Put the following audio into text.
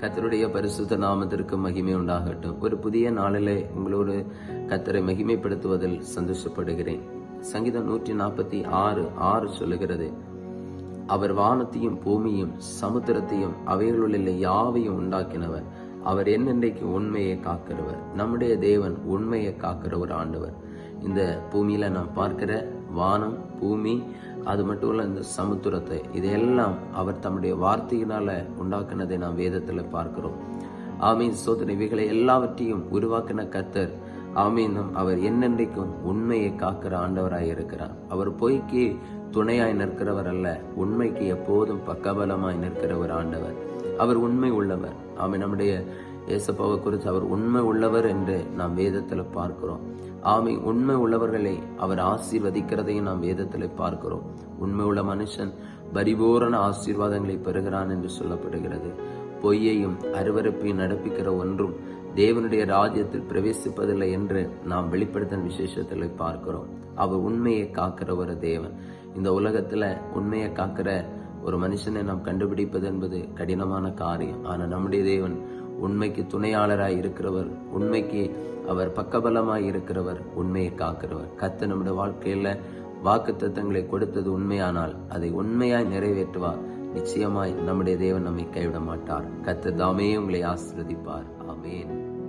கத்தருடைய பரிசுத்த நாமத்திற்கு மகிமை உண்டாகட்டும். ஒரு புதிய நாளிலே உங்களோடு கத்தரை மகிமைப்படுத்துவதில் சந்தோஷப்படுகிறேன். சங்கீதம் நூற்றி நாற்பத்தி ஆறு ஆறு சொல்லுகிறது. அவர் வானத்தையும் பூமியும் சமுத்திரத்தையும் அவைகளுள்ள யாவையும் உண்டாக்கினவர். அவர் என்னென்றைக்கு உண்மையை காக்கிறவர். நம்முடைய தேவன் உண்மையை காக்கிற ஒரு ஆண்டவர். இந்த பூமியில நாம் பார்க்கிற வானம் பூமி அது மட்டும் இல்லை இந்த சமுத்திரத்தை இதையெல்லாம் அவர் தம்முடைய வார்த்தையினால உண்டாக்குனதை நாம் வேதத்தில் பார்க்கிறோம். ஆமீன். சோதனை இவைகளை எல்லாவற்றையும் உருவாக்கின கத்தர் ஆமீன் அவர் என்னென்றைக்கும் உண்மையை காக்கிற ஆண்டவராய் இருக்கிறார் அவர் பொய்க்கு துணையாய் நிற்கிறவர் அல்ல உண்மைக்கு எப்போதும் பக்கபலமாய் நிற்கிற ஒரு ஆண்டவர். அவர் உண்மை உள்ளவர். ஆமீன். நம்முடைய ஏசப்பாவை குறித்து அவர் உண்மை உள்ளவர் என்று நாம் வேதத்துல பார்க்கிறோம். ஆமை உண்மை உள்ளவர்களை அவர் ஆசீர்வதிக்கிறதையும் நாம் வேதத்துல பார்க்கிறோம். உண்மை உள்ள மனுஷன் பரிபூரண ஆசீர்வாதங்களை பெறுகிறான் என்று சொல்லப்படுகிறது. பொய்யையும் அருவருப்பையும் நடப்பிக்கிற ஒன்றும் தேவனுடைய ராஜ்யத்தில் பிரவேசிப்பதில்லை என்று நாம் வெளிப்படுத்தின விசேஷத்தில் பார்க்கிறோம். அவர் உண்மையை காக்கிற ஒரு தேவன். இந்த உலகத்துல உண்மையை காக்கிற ஒரு மனுஷனை நாம் கண்டுபிடிப்பது என்பது கடினமான காரியம். ஆனா நம்முடைய தேவன் உண்மைக்கு துணையாளராய் இருக்கிறவர் உண்மைக்கு அவர் பக்கபலமாய் இருக்கிறவர் உண்மையை காக்கிறவர். கத்து நம்முடைய வாழ்க்கையில வாக்கு தத்தங்களை கொடுத்தது உண்மையானால் அதை உண்மையாய் நிறைவேற்றுவார். நிச்சயமாய் நம்முடைய தேவன் நம்மை கைவிட மாட்டார். கத்த தாமே உங்களை ஆசிர்வதிப்பார். ஆமேன்.